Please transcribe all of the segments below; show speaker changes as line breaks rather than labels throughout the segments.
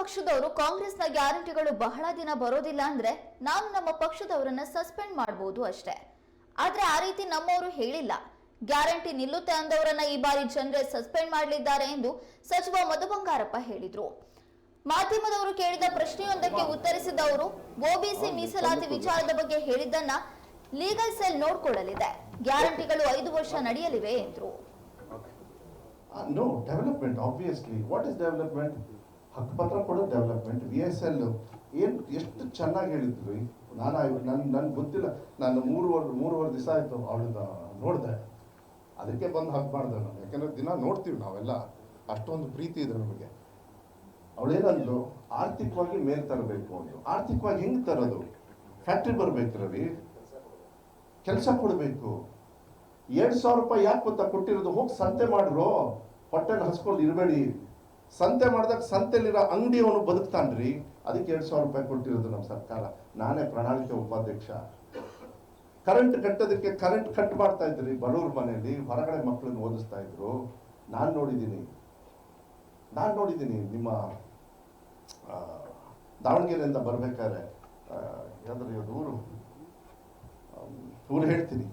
ಪಕ್ಷದವರು ಕಾಂಗ್ರೆಸ್ನ ಗ್ಯಾರಂಟಿಗಳು ಬಹಳ ದಿನ ಬರೋದಿಲ್ಲ ಅಂದ್ರೆ ನಾವು ನಮ್ಮ ಪಕ್ಷದವರನ್ನ ಸಸ್ಪೆಂಡ್ ಮಾಡಬಹುದು ಅಷ್ಟೇ. ಆದ್ರೆ ಆ ರೀತಿ ನಮ್ಮವರು ಹೇಳಿಲ್ಲ. ಗ್ಯಾರಂಟಿ ನಿಲ್ಲುತ್ತೆ ಅಂದವರನ್ನ ಈ ಬಾರಿ ಜನರೇ ಸಸ್ಪೆಂಡ್ ಮಾಡಲಿದ್ದಾರೆ ಎಂದು ಸಚಿವ ಮಧು ಬಂಗಾರಪ್ಪ ಹೇಳಿದ್ರು. ಮಾಧ್ಯಮದವರು ಕೇಳಿದ ಪ್ರಶ್ನೆಯೊಂದಕ್ಕೆ ಉತ್ತರಿಸಿದ ಅವರು ಒಬಿಸಿ ಮೀಸಲಾತಿ ವಿಚಾರದ ಬಗ್ಗೆ ಹೇಳಿದ್ದನ್ನ ಲೀಗಲ್ ಸೆಲ್ ನೋಡ್ಕೊಳ್ಳಲಿದೆ. ಗ್ಯಾರಂಟಿಗಳು ಐದು ವರ್ಷ ನಡೆಯಲಿವೆ ಎಂದರು.
Uh, no, development, obviously. What is development? ಹಕ್ಕುಪತ್ರ ಕೊಡೋ ಡೆವಲಪ್ಮೆಂಟ್ ವಿ ಎಸ್ ಎಲ್ ಏನು ಎಷ್ಟು ಚೆನ್ನಾಗಿ ಹೇಳಿದ್ರು? ನಾನು ನನ್ನ ನನ್ಗೆ ಗೊತ್ತಿಲ್ಲ. ನಾನು ಮೂರುವರೆ ಮೂರುವರೆ ದಿವಸ ಆಯಿತು ಅವಳನ್ನ ನೋಡಿದೆ. ಅದಕ್ಕೆ ಬಂದು ಹಕ್ ಮಾಡಿದೆ ನಾನು. ಯಾಕಂದ್ರೆ ದಿನ ನೋಡ್ತೀವಿ ನಾವೆಲ್ಲ. ಅಷ್ಟೊಂದು ಪ್ರೀತಿ ಇದೆ ನಮಗೆ. ಅವಳೇನಂದ್ರು ಆರ್ಥಿಕವಾಗಿ ಮೇಲೆ ತರಬೇಕು ಅಂದ್ರು ಆರ್ಥಿಕವಾಗಿ ಹೆಂಗೆ ತರೋದು? ಫ್ಯಾಕ್ಟ್ರಿ ಬರಬೇಕು ರವಿ. ಕೆಲಸ ಕೊಡಬೇಕು. ಎರಡು ಸಾವಿರ ರೂಪಾಯಿ ಯಾಕೆ ಗೊತ್ತಾ ಕೊಟ್ಟಿರೋದು? ಹೋಗಿ ಸಂತೆ ಮಾಡ್ರು. ಹೊಟ್ಟೆನ ಹಸ್ಕೊಂಡು ಇರಬೇಡಿ. ಸಂತೆ ಮಾಡಿದಾಗ ಸಂತೆಲಿರೋ ಅಂಗಡಿಯವನು ಬದುಕ್ತಾನ್ರಿ. ಅದಕ್ಕೆ ಎರಡು ಸಾವಿರ ರೂಪಾಯಿ ಕೊಟ್ಟಿರೋದು ನಮ್ಮ ಸರ್ಕಾರ. ನಾನೇ ಪ್ರಣಾಳಿಕೆ ಉಪಾಧ್ಯಕ್ಷ. ಕರೆಂಟ್ ಕಟ್ಟೋದಕ್ಕೆ ಕರೆಂಟ್ ಕಟ್ ಮಾಡ್ತಾ ಇದ್ರಿ. ಬಡವ್ರ ಮನೆಯಲ್ಲಿ ಹೊರಗಡೆ ಮಕ್ಕಳನ್ನ ಓದಿಸ್ತಾ ಇದ್ರು. ನಾನು ನೋಡಿದ್ದೀನಿ. ನಾನು ನೋಡಿದ್ದೀನಿ ನಿಮ್ಮ ದಾವಣಗೆರೆಯಿಂದ ಬರಬೇಕಾದ್ರೆ ಯಾವ್ದಾದ್ರು ಇವ್ರ ಊರು? ಊರು ಹೇಳ್ತೀನಿ.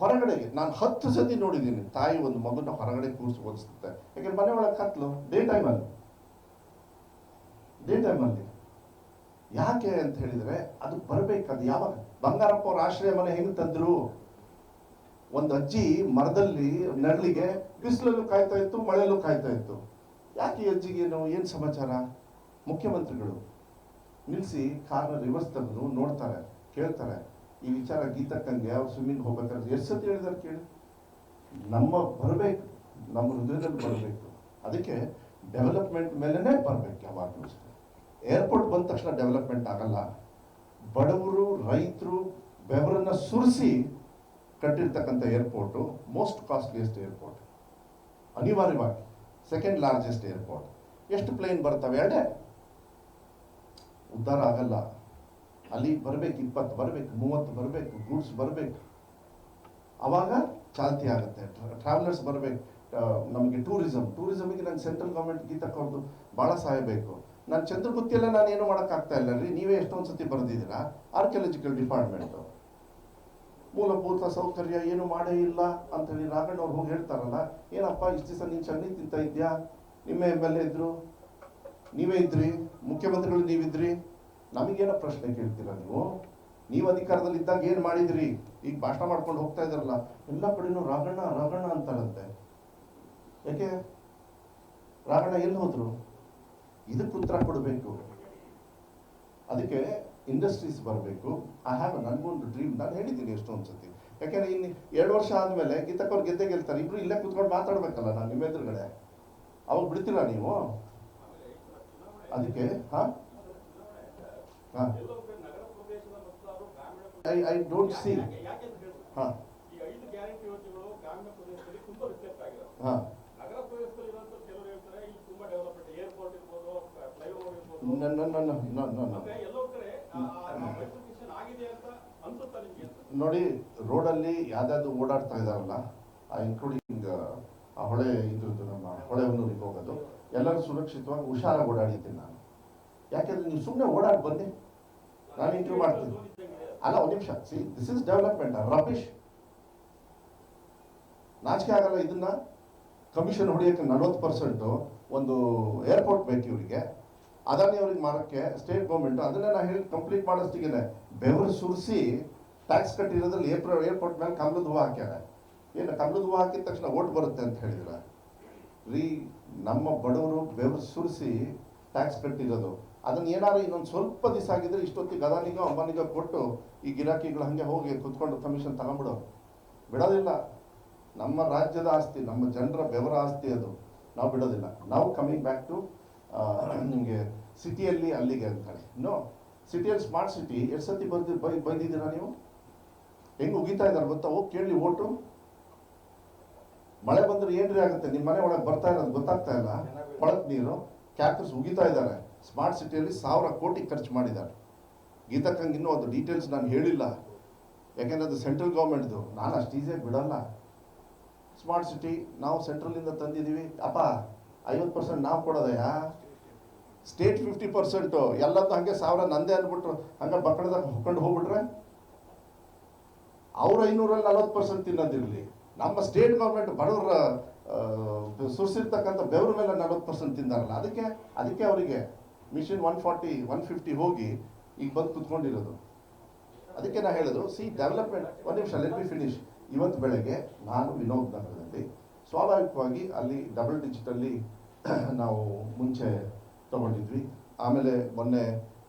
ಹೊರಗಡೆಗೆ, ನಾನು ಹತ್ತು ಸತಿ ನೋಡಿದ್ದೀನಿ, ತಾಯಿ ಒಂದು ಮಗುನ ಹೊರಗಡೆ ಕೂರಿಸಿ ಓದಿಸುತ್ತೆ. ಯಾಕಂದ್ರೆ ಮನೆ ಒಳಗೆ ಕತ್ಲು ಡೇ ಟೈಮಲ್ಲಿ ಡೇ ಟೈಮಲ್ಲಿ ಯಾಕೆ ಅಂತ ಹೇಳಿದ್ರೆ, ಅದು ಬರಬೇಕು ಅದು ಯಾವಾಗ? ಬಂಗಾರಪ್ಪ ಅವ್ರ ಆಶ್ರಯ ಮನೆ ಹೆಂಗೆ ತಂದರು? ಒಂದು ಅಜ್ಜಿ ಮರದಲ್ಲಿ ನರಳಿಗೆ ಬಿಸಿಲಲ್ಲೂ ಕಾಯ್ತಾ ಇತ್ತು, ಮಳೆಯಲ್ಲೂ ಕಾಯ್ತಾ ಇತ್ತು. ಯಾಕೆ ಅಜ್ಜಿಗೇನು ಏನು ಸಮಾಚಾರ? ಮುಖ್ಯಮಂತ್ರಿಗಳು ನಿಲ್ಲಿಸಿ ಕಾರ್ನ ರಿವರ್ಸ್ ತೆಗೆದು ನೋಡ್ತಾರೆ, ಕೇಳ್ತಾರೆ. ಈ ವಿಚಾರ ಗೀತಕ್ಕಂಗೆ ಅವ್ರು ಸ್ವಿಮ್ಮಿಂಗ್ ಹೋಗ್ಬೇಕಾದ್ರೆ ಎಷ್ಟು ಸತಿ ಹೇಳಿದಾರೆ ಕೇಳಿ? ನಮ್ಮ ಬರಬೇಕು, ನಮ್ಮ ಹೃದಯದಲ್ಲಿ ಬರಬೇಕು. ಅದಕ್ಕೆ ಡೆವಲಪ್ಮೆಂಟ್ ಮೇಲೇ ಬರಬೇಕು ಯಾವಾಗಲೂ ಅಷ್ಟೇ. ಏರ್ಪೋರ್ಟ್ ಬಂದ ತಕ್ಷಣ ಡೆವಲಪ್ಮೆಂಟ್ ಆಗಲ್ಲ. ಬಡವರು, ರೈತರು, ಬೆವರನ್ನು ಸುರಿಸಿ ಕಟ್ಟಿರ್ತಕ್ಕಂಥ ಏರ್ಪೋರ್ಟು ಮೋಸ್ಟ್ ಕಾಸ್ಟ್ಲಿಯೆಸ್ಟ್ ಏರ್ಪೋರ್ಟ್ ಅನಿವಾರ್ಯವಾಗಿ ಸೆಕೆಂಡ್ ಲಾರ್ಜೆಸ್ಟ್ ಏರ್ಪೋರ್ಟ್ ಎಷ್ಟು ಪ್ಲೇನ್ ಬರ್ತವೆ? ಎರಡೇ ಉದ್ಧಾರ ಆಗಲ್ಲ. ಅಲ್ಲಿ ಬರಬೇಕು, ಇಪ್ಪತ್ತು ಬರಬೇಕು, ಮೂವತ್ತು ಬರಬೇಕು ಗೂಡ್ಸ್ ಬರಬೇಕು. ಅವಾಗ ಚಾಲ್ತಿ ಆಗುತ್ತೆ. ಟ್ರಾವೆಲರ್ಸ್ ಬರಬೇಕು. ನಮಗೆ ಟೂರಿಸಮ್ ಟೂರಿಸಮಿಗೆ ನಂಗೆ ಸೆಂಟ್ರಲ್ ಗೌರ್ಮೆಂಟ್ ಗೀತಕ್ಕವ್ರದ್ದು ಭಾಳ ಸಹಾಯ ಬೇಕು. ನಾನು ಚಂದ್ರಗುತ್ತಿಯಲ್ಲ ನಾನು ಏನು ಮಾಡೋಕ್ಕಾಗ್ತಾ ಇಲ್ಲ ರೀ? ನೀವೇ ಎಷ್ಟೊಂದು ಸತಿ ಬರೆದಿದ್ದೀರಾ? ಆರ್ಕಿಯಾಲಜಿಕಲ್ ಡಿಪಾರ್ಟ್ಮೆಂಟು ಮೂಲಭೂತ ಸೌಕರ್ಯ ಏನು ಮಾಡೇ ಇಲ್ಲ ಅಂತೇಳಿ ರಾಘಣ್ಣ ಅವ್ರು ಹೋಗಿ ಹೇಳ್ತಾರಲ್ಲ, ಏನಪ್ಪ ಇಷ್ಟು ದಿವಸ ನೀನು ಚೆನ್ನಾಗಿ ತಿಂತ ಇದ್ಯಾ? ನಿಮ್ಮ ಎಂ ಎಲ್ ಎ ಇದ್ರು? ನೀವೇ ಇದ್ರಿ? ಮುಖ್ಯಮಂತ್ರಿಗಳು ನೀವಿದ್ರಿ? ನಮಗೇನೋ ಪ್ರಶ್ನೆ ಕೇಳ್ತೀರ ನೀವು? ನೀವು ಅಧಿಕಾರದಲ್ಲಿ ಇದ್ದಾಗ ಏನು ಮಾಡಿದ್ರಿ? ಈಗ ಭಾಷಣ ಮಾಡ್ಕೊಂಡು ಹೋಗ್ತಾ ಇದ್ದಾರಲ್ಲ, ಎಲ್ಲ ಕಡೆನೂ ರಾಗಣ್ಣ ರಾಗಣ್ಣ ಅಂತಾರಂತೆ. ಯಾಕೆ? ರಾಗಣ್ಣ ಎಲ್ಲಿ ಹೋದ್ರು? ಇದಕ್ಕೆ ಉತ್ತರ ಕೊಡಬೇಕು. ಅದಕ್ಕೆ ಇಂಡಸ್ಟ್ರೀಸ್ ಬರಬೇಕು. ಐ ಹ್ಯಾವ್ ನನಗೊಂದು ಡ್ರೀಮ್ ನಾನು ಹೇಳಿದ್ದೀನಿ ಎಷ್ಟೊಂದು ಸತಿ ಯಾಕೆಂದ್ರೆ ಇನ್ನು ಎರಡು ವರ್ಷ ಆದಮೇಲೆ ಗೀತಕ್ಕವ್ರು ಗೆದ್ದೆ ಗೆಲ್ತಾರೆ. ಇಬ್ರು ಇಲ್ಲೇ ಕುತ್ಕೊಂಡು ಮಾತಾಡ್ಬೇಕಲ್ಲ ನಾನು ನಿಮ್ಮ ಎದುರುಗಡೆ. ಅವಾಗ ಬಿಡ್ತೀರಾ ನೀವು? ಅದಕ್ಕೆ, ಹಾ ಹಾ
ಎಲ್ಲೋ ಕಡೆ ನಗರ ಪ್ರದೇಶದ ಮತದಾರರು ಗ್ರಾಮೀಣ
ಐ ಐ ಡೋಂಟ್ ಸಿ ಹಾಂ. ಹಾಂ. ನೋಡಿ ರೋಡಲ್ಲಿ ಯಾವ್ದಾದ್ರು ಓಡಾಡ್ತಾ ಇದಾರಲ್ಲ ಇನ್ಕ್ಲೂಡಿಂಗ್ ಆ ಹೊಳೆ ಇದ್ರದ್ದು ನಮ್ಮ ಹೊಳೆ ಹೋಗೋದು ಎಲ್ಲರೂ ಸುರಕ್ಷಿತವಾಗಿ ಹುಷಾರಾಗಿ ಓಡಾಡಿದ್ದೀನಿ ನಾನು. ಯಾಕೆಂದ್ರೆ ನೀವು ಸುಮ್ಮನೆ ಓಡಾಡಿ ಬನ್ನಿ ನಾನು ಇಂಟರ್ವ್ಯೂ ಮಾಡ್ತೀನಿ. ಅಲ್ಲ, ಒಂದು ನಿಮಿಷ. See this is development rubbish ನಾಚಿಕೆ ಆಗಲ್ಲ ಇದನ್ನ? ಕಮಿಷನ್ ಹೊಡಿಯೋಕ್ಕೆ ನಲ್ವತ್ತು ಪರ್ಸೆಂಟು ಒಂದು ಏರ್ಪೋರ್ಟ್ ಬೇಕು ಇವರಿಗೆ. ಅದಾನಿ ಅವ್ರಿಗೆ ಮಾರಕ್ಕೆ ಸ್ಟೇಟ್ ಗೌರ್ಮೆಂಟ್ ಅದನ್ನೇ ನಾ ಹೇಳಿ ಕಂಪ್ಲೀಟ್ ಮಾಡೋಷ್ಟಿಗೆ ಬೆವರು ಸುರಿಸಿ ಟ್ಯಾಕ್ಸ್ ಕಟ್ಟಿರೋದ್ರಲ್ಲಿ ಏಪ್ರಿಲ್ ಏರ್ಪೋರ್ಟ್ ಮೇಲೆ ಕಮಲದ ಹೂವು ಹಾಕ್ಯಾರ. ಏನು ಕಮಲದ ಹೂವು ಹಾಕಿದ ತಕ್ಷಣ ಓಟ್ ಬರುತ್ತೆ ಅಂತ ಹೇಳಿದ್ರ? ರೀ, ನಮ್ಮ ಬಡವರು ಬೆವರು ಸುರಿಸಿ ಟ್ಯಾಕ್ಸ್ ಕಟ್ಟಿರೋದು. ಅದನ್ನ ಏನಾದ್ರು ಇನ್ನೊಂದು ಸ್ವಲ್ಪ ದಿವಸ ಆಗಿದ್ರೆ ಇಷ್ಟೊತ್ತಿಗೆ ಗದಾನಿಗೋ, ಅಂಬಾನಿಗೋ ಕೊಟ್ಟು ಈ ಗಿರಾಕಿಗಳು ಹಾಗೆ ಹೋಗಿ ಕುತ್ಕೊಂಡು ಕಮಿಷನ್ ತಗೊಂಡ್ಬಿಡು. ಬಿಡೋದಿಲ್ಲ. ನಮ್ಮ ರಾಜ್ಯದ ಆಸ್ತಿ, ನಮ್ಮ ಜನರ ಬೆವರ ಆಸ್ತಿ ಅದು. ನಾವು ಬಿಡೋದಿಲ್ಲ. ನಾವು ಕಮಿಂಗ್ ಬ್ಯಾಕ್ ಟು ನಿಮಗೆ ಸಿಟಿಯಲ್ಲಿ ಅಲ್ಲಿಗೆ ಅಂತಾಳೆ. ನೋ ಸಿಟಿಯಲ್ಲಿ ಸ್ಮಾರ್ಟ್ ಸಿಟಿ ಎಷ್ಟು ಸತಿ ಬಂದು ಬೈ, ಬಂದಿದ್ದೀರಾ ನೀವು? ಹೆಂಗೆ ಉಗಿತಾ ಇದ್ದಾರೆ ಗೊತ್ತಾ? ಹೋಗಿ ಕೇಳಿ ಓಟು. ಮಳೆ ಬಂದ್ರೆ ಏನ್ರಿ ಆಗುತ್ತೆ? ನಿಮ್ಮ ಮನೆ ಒಳಗೆ ಬರ್ತಾ ಇರೋದು ಗೊತ್ತಾಗ್ತಾ ಇಲ್ಲ. ಕೊಳಕ್ ನೀರು. ಕ್ಯಾಕ್ಟಸ್ ಉಗಿತಾ ಇದ್ದಾರೆ. ಸ್ಮಾರ್ಟ್ ಸಿಟಿಯಲ್ಲಿ ಸಾವಿರ ಕೋಟಿ ಖರ್ಚು ಮಾಡಿದ್ದಾರೆ. ಗೀತಕ್ಕಂಗೆ ಇನ್ನೂ ಅದು ಡೀಟೇಲ್ಸ್ ನಾನು ಹೇಳಿಲ್ಲ. ಯಾಕೆಂದರೆ ಅದು ಸೆಂಟ್ರಲ್ ಗೌರ್ಮೆಂಟ್ದು ನಾನು ಅಷ್ಟು ಈಸಿಯಾಗಿ ಬಿಡಲ್ಲ. ಸ್ಮಾರ್ಟ್ ಸಿಟಿ ನಾವು ಸೆಂಟ್ರಲಿಂದ ತಂದಿದ್ದೀವಿ. ಅಪ್ಪ, ಐವತ್ತು ಪರ್ಸೆಂಟ್ ನಾವು ಕೊಡೋದಯ್ಯ ಸ್ಟೇಟ್ ಫಿಫ್ಟಿ ಪರ್ಸೆಂಟು ಎಲ್ಲದ್ದು ಹಂಗೆ ಸಾವಿರ ನಂದೇ ಅಂದ್ಬಿಟ್ರು. ಹಂಗೆ ಬಕ್ಕಳದಾಗ ಹೊಕ್ಕೊಂಡು ಹೋಗ್ಬಿಟ್ರೆ? ಅವ್ರ ಐನೂರಲ್ಲಿ ನಲ್ವತ್ತು ಪರ್ಸೆಂಟ್ ತಿನ್ನೋದಿರಲಿ. ನಮ್ಮ ಸ್ಟೇಟ್ ಗೌರ್ಮೆಂಟ್ ಬಡವರ ಸುರಿಸಿರ್ತಕ್ಕಂಥ ಬೆವರ ಮೇಲೆ ನಲ್ವತ್ತು ಪರ್ಸೆಂಟ್ ತಿಂದಾರಲ್ಲ. ಅದಕ್ಕೆ ಅದಕ್ಕೆ ಅವರಿಗೆ mission one forty one fifty ಹೋಗಿ ಈಗ ಬಂದು ಕುತ್ಕೊಂಡಿರೋದು. ಅದಕ್ಕೆ ನಾ ಹೇಳೋದು ಸಿ ಡೆವಲಪ್ಮೆಂಟ್ ಒಂದು ನಿಮಿಷ ಲೆಟ್ ಮಿ ಫಿನಿಶ್ ಇವತ್ತು ಬೆಳಗ್ಗೆ ನಾನು ವಿನೋದ್ ನಗರದಲ್ಲಿ ಸ್ವಾಭಾವಿಕವಾಗಿ ಅಲ್ಲಿ ಡಬಲ್ ಡಿಜಿಟಲ್ಲಿ ನಾವು ಮುಂಚೆ ತಗೊಂಡಿದ್ವಿ. ಆಮೇಲೆ ಮೊನ್ನೆ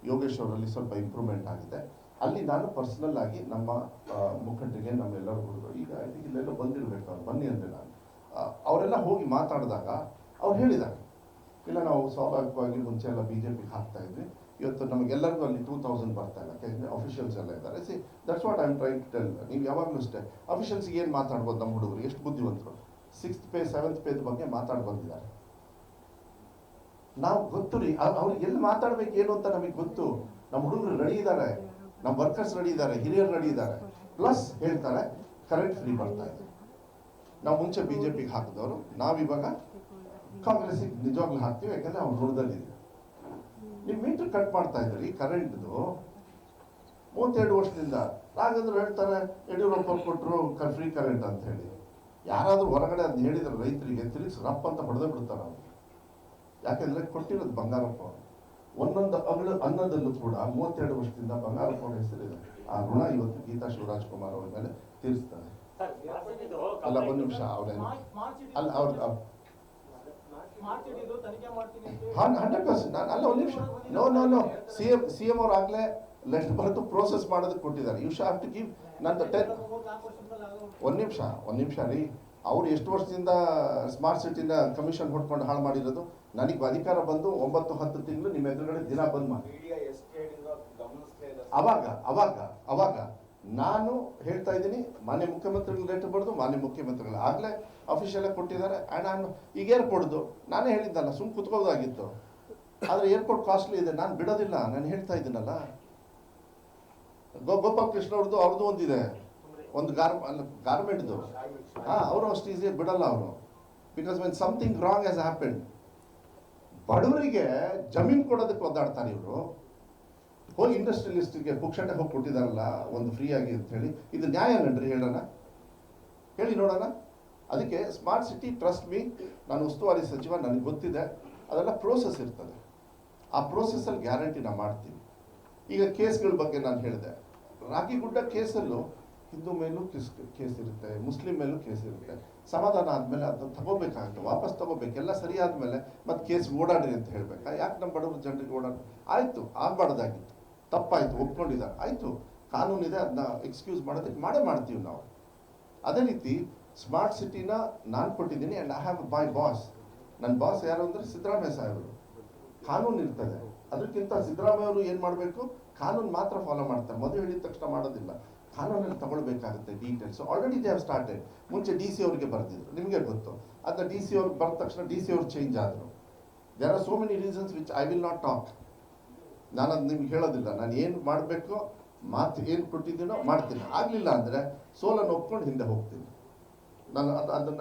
ಯೋಗೇಶ್ವರಲ್ಲಿ ಸ್ವಲ್ಪ ಇಂಪ್ರೂವ್ಮೆಂಟ್ ಆಗಿದೆ. ಅಲ್ಲಿ ನಾನು ಪರ್ಸನಲ್ ಆಗಿ ನಮ್ಮ ಮುಖಂಡರಿಗೆ ನಮ್ಮೆಲ್ಲರೂ ಈಗ ಇಲ್ಲೆಲ್ಲ ಬಂದಿರಬೇಕು, ಅವ್ರು ಬನ್ನಿ ಅಂದರೆ ನಾನು. ಅವರೆಲ್ಲ ಹೋಗಿ ಮಾತಾಡಿದಾಗ ಅವ್ರು ಹೇಳಿದ್ದಾರೆ. ಇಲ್ಲ, ನಾವು ಸ್ವಾಭಾವಿಕವಾಗಿ ಮುಂಚೆ ಎಲ್ಲ ಬಿ ಜೆ ಪಿಗೆ ಹಾಕ್ತಾ ಇದ್ವಿ. ಇವತ್ತು ನಮಗೆಲ್ಲರಿಗೂ ಅಲ್ಲಿ ಟೂ ತೌಸಂಡ್ ಬರ್ತಾ ಇಲ್ಲ ಯಾಕೆಂದರೆ ಅಫಿಷಿಯಲ್ಸ್ ಎಲ್ಲ ಇದ್ದಾರೆ. See that's what I am try to tell ನೀವು ಯಾವಾಗಲೂ ಅಷ್ಟೇ. ಅಫಿಷಿಯಲ್ಸ್ಗೆ ಏನು ಮಾತಾಡ್ಬೋದು ನಮ್ಮ ಹುಡುಗರು? ಎಷ್ಟು ಬುದ್ಧಿವಂತರು? ಸಿಕ್ಸ್ತ್ ಪೇ ಸೆವೆಂತ್ ಪೇದ ಬಗ್ಗೆ ಮಾತಾಡಿ ಬಂದಿದ್ದಾರೆ. ನಾವು ಗೊತ್ತು ರೀ. ಅವ್ರಿಗೆ ಎಲ್ಲಿ ಮಾತಾಡ್ಬೇಕು ಏನು ಅಂತ ನಮಗೆ ಗೊತ್ತು. ನಮ್ಮ ಹುಡುಗರು ರೆಡಿ ಇದ್ದಾರೆ. ನಮ್ಮ ವರ್ಕರ್ಸ್ ರೆಡಿ ಇದ್ದಾರೆ. ಹಿರಿಯರು ರೆಡಿ ಇದ್ದಾರೆ. ಪ್ಲಸ್ ಹೇಳ್ತಾರೆ ಕರೆಂಟ್ ಫ್ರೀ ಬರ್ತಾ ಇದೆ. ನಾವು ಮುಂಚೆ ಬಿ ಜೆ ಪಿಗೆ ಹಾಕಿದವರು. ನಾವಿವಾಗ ಕಾಂಗ್ರೆಸ್ಸಿಗೆ ನಿಜವಾಗ್ಲೂ ಹಾಕ್ತೀವಿ ಯಾಕಂದ್ರೆ ಅವ್ರು ಋಣದಲ್ಲಿದೆ ನೀವು ಮೀಟರ್ ಕಟ್ ಮಾಡ್ತಾ ಇದ್ರಿ ಕರೆಂಟ್ದು ಮೂವತ್ತೆರಡು ವರ್ಷದಿಂದ. ಹಾಗಂದ್ರು ಹೇಳ್ತಾರೆ ಯಡಿಯೂರಪ್ಪ ಕೊಟ್ಟರು ಫ್ರೀ ಕರೆಂಟ್ ಅಂತ ಹೇಳಿ. ಯಾರಾದ್ರೂ ಹೊರಗಡೆ ಅದನ್ನ ಹೇಳಿದ್ರೆ ರೈತರಿಗೆ ತಿರುಗಿಸಿ ರಪ್ಪ ಅಂತ ಹೊಡೆದೇ ಬಿಡ್ತಾರೆ ಅವ್ರು. ಯಾಕೆಂದ್ರೆ ಕೊಟ್ಟಿರೋದು ಬಂಗಾರಪ್ಪ ಅವರು. ಒಂದೊಂದು ಅಗಳು ಅನ್ನದಲ್ಲೂ ಕೂಡ ಮೂವತ್ತೆರಡು ವರ್ಷದಿಂದ ಬಂಗಾರಪ್ಪ ಅವ್ರ ಹೆಸರಿದೆ. ಆ ಋಣ ಇವತ್ತು ಗೀತಾ ಶಿವರಾಜ್ ಕುಮಾರ್ ಅವ್ರ ಮೇಲೆ ತೀರಿಸ್ತಾರೆ. ಅಲ್ಲ ಒಂದು ನಿಮಿಷ ಅವ್ರೇನು ಅಲ್ಲ ಅವ್ರ
ಮಾರ್ಚಿಡಿದು ತನಿಖೆ ಮಾಡ್ತೀನಿ ಅಂತ ಹೇಳಿ-
ಹಂಡ್ರೆಡ್ ಪರ್ಸೆಂಟ್ ನಾನು ಅಲ್ಲ ಒಂದು ನಿಮಿಷ. No no no C M C M ಅವ್ರು ಆಗಲೇ ಲೆಟರ್ ಬರೆದು ಪ್ರೋಸೆಸ್ ಮಾಡೋದಕ್ಕೆ ಕೊಟ್ಟಿದ್ದಾರೆ. ಯು ಶಾವ್ ಟು ಗಿವ್ ನಂದು ಟೆನ್ ಒಂದು ನಿಮಿಷ ಒಂದು ನಿಮಿಷ ರೀ. ಅವ್ರು ಎಷ್ಟು ವರ್ಷದಿಂದ ಸ್ಮಾರ್ಟ್ ಸಿಟಿನ ಕಮಿಷನ್ ಹೊಡ್ಕೊಂಡು ಹಾಳು ಮಾಡಿರೋದು? ನನಗೆ ಅಧಿಕಾರ ಬಂದು ಒಂಬತ್ತು ಹತ್ತು ತಿಂಗಳು ನಿಮ್ಮ ಎದುರುಗಡೆ ದಿನ ಬಂದ್ ಮಾಡಿ. ಅವಾಗ ಅವಾಗ ಅವಾಗ. ನಾನು ಹೇಳ್ತಾ ಇದ್ದೀನಿ, ಮಾನ್ಯ ಮುಖ್ಯಮಂತ್ರಿಗಳು ಲೆಟರ್ ಬರೆದು ಮಾನ್ಯ ಮುಖ್ಯಮಂತ್ರಿಗಳು. ಆಗಲೇ ಅಫಿಷಿಯಲ್ ಕೊಟ್ಟಿದ್ದಾರೆ. ಆ್ಯಂಡ್ ನಾನು ಈಗ ಏರ್ಪೋರ್ಟ್ದು ನಾನೇ ಹೇಳಿದ್ದಲ್ಲ ಸುಮ್ಮನೆ ಕುತ್ಕೋದಾಗಿತ್ತು. ಆದರೆ ಏರ್ಪೋರ್ಟ್ ಕಾಸ್ಟ್ಲಿ ಇದೆ, ನಾನು ಬಿಡೋದಿಲ್ಲ, ನಾನು ಹೇಳ್ತಾ ಇದ್ದೀನಲ್ಲ. ಗೋಪಾಲ್ ಕೃಷ್ಣ ಅವ್ರದ್ದು ಅವ್ರದ್ದು ಒಂದಿದೆ. ಒಂದು ಗಾರ್ ಗಾರ್ಮೆಂಟ್ದು ಹಾಂ, ಅವರು ಅಷ್ಟು ಈಸಿಯಾಗಿ ಬಿಡಲ್ಲ ಅವರು. Because when something wrong has happened ಬಡವರಿಗೆ ಜಮೀನು ಕೊಡೋದಕ್ಕೆ ಒದ್ದಾಡ್ತಾರೆ ಇವರು. ಹೋಗಿ ಇಂಡಸ್ಟ್ರಿಯಲಿಸ್ಟ್ಗೆ ಪುಕ್ಷಟೆ ಹೋಗಿ ಕೊಟ್ಟಿದಾರಲ್ಲ ಒಂದು ಫ್ರೀ ಆಗಿ ಅಂತ ಹೇಳಿ, ಇದು ನ್ಯಾಯ ನಡ್ರಿ ಹೇಳೋಣ. ಹೇಳಿ ನೋಡೋಣ. ಅದಕ್ಕೆ ಸ್ಮಾರ್ಟ್ ಸಿಟಿ ಟ್ರಸ್ಟ್ ಮೀ ನಾನು ಉಸ್ತುವಾರಿ ಸಚಿವ, ನನಗೆ ಗೊತ್ತಿದೆ. ಅದೆಲ್ಲ ಪ್ರೋಸೆಸ್ ಇರ್ತದೆ. ಆ ಪ್ರೋಸೆಸಲ್ಲಿ ಗ್ಯಾರಂಟಿ ನಾನು ಮಾಡ್ತೀವಿ ಈಗ ಕೇಸ್ಗಳ ಬಗ್ಗೆ ನಾನು ಹೇಳಿದೆ. ರಾಗಿಗುಡ್ಡ ಕೇಸಲ್ಲೂ ಹಿಂದೂ ಮೇಲೂ ಕೇಸ್ ಕೇಸ್ ಇರುತ್ತೆ, ಮುಸ್ಲಿಂ ಮೇಲೂ ಕೇಸ್ ಇರುತ್ತೆ. ಸಮಾಧಾನ ಆದಮೇಲೆ ಅದನ್ನ ತಗೋಬೇಕಾಗುತ್ತೆ, ವಾಪಸ್ ತಗೋಬೇಕು. ಎಲ್ಲ ಸರಿ ಆದಮೇಲೆ ಮತ್ತೆ ಕೇಸ್ ಓಡಾಡ್ರಿ ಅಂತ ಹೇಳಬೇಕಾ? ಯಾಕೆ ನಮ್ಮ ಬಡವರು ಜನರಿಗೆ ಓಡಾಡಿ? ಆಯಿತು, ಆಗಬಾರ್ದಾಗಿತ್ತು. ತಪ್ಪಾಯಿತು, ಒಪ್ಕೊಂಡಿದ್ದಾರೆ. ಆಯಿತು, ಕಾನೂನಿದೆ ಅದನ್ನ ಎಕ್ಸ್ಕ್ಯೂಸ್ ಮಾಡೋದಕ್ಕೆ ಮಾಡೇ ಮಾಡ್ತೀವಿ ನಾವು. ಅದೇ ರೀತಿ ಸ್ಮಾರ್ಟ್ ಸಿಟಿನ ನಾನು ಕೊಟ್ಟಿದ್ದೀನಿ and I have my boss ನನ್ನ ಬಾಸ್ ಯಾರು ಅಂದರೆ ಸಿದ್ದರಾಮಯ್ಯ ಸಾಹೇಬರು. ಕಾನೂನು ಇರ್ತದೆ. ಅದಕ್ಕಿಂತ ಸಿದ್ದರಾಮಯ್ಯ ಅವರು ಏನು ಮಾಡಬೇಕು? ಕಾನೂನು ಮಾತ್ರ ಫಾಲೋ ಮಾಡ್ತಾರೆ. ಮದುವೆ ಹೇಳಿದ ತಕ್ಷಣ ಮಾಡೋದಿಲ್ಲ. ಕಾನೂನಲ್ಲಿ ತಗೊಳ್ಬೇಕಾಗುತ್ತೆ details already they have started ಮುಂಚೆ ಡಿ ಸಿ ಅವರಿಗೆ ಬರೆದಿದ್ರು. ನಿಮಗೆ ಗೊತ್ತು. ಅದನ್ನ ಡಿ ಸಿ ಅವ್ರಿಗೆ ಬಂದ ತಕ್ಷಣ ಡಿ ಸಿ ಅವ್ರು ಚೇಂಜ್ ಆದರು. There are so many reasons which I will not talk ನಾನು ಅದು ನಿಮ್ಗೆ ಹೇಳೋದಿಲ್ಲ. ನಾನು ಏನು ಮಾಡಬೇಕು ಮಾತು ಏನು ಕೊಟ್ಟಿದ್ದೀನೋ ಮಾಡ್ತೀನಿ. ಆಗಲಿಲ್ಲ ಅಂದರೆ ಸೋಲನ್ನು ಒಪ್ಕೊಂಡು ಹಿಂದೆ ಹೋಗ್ತೀನಿ. ನಾನು ಅದು ಅದನ್ನು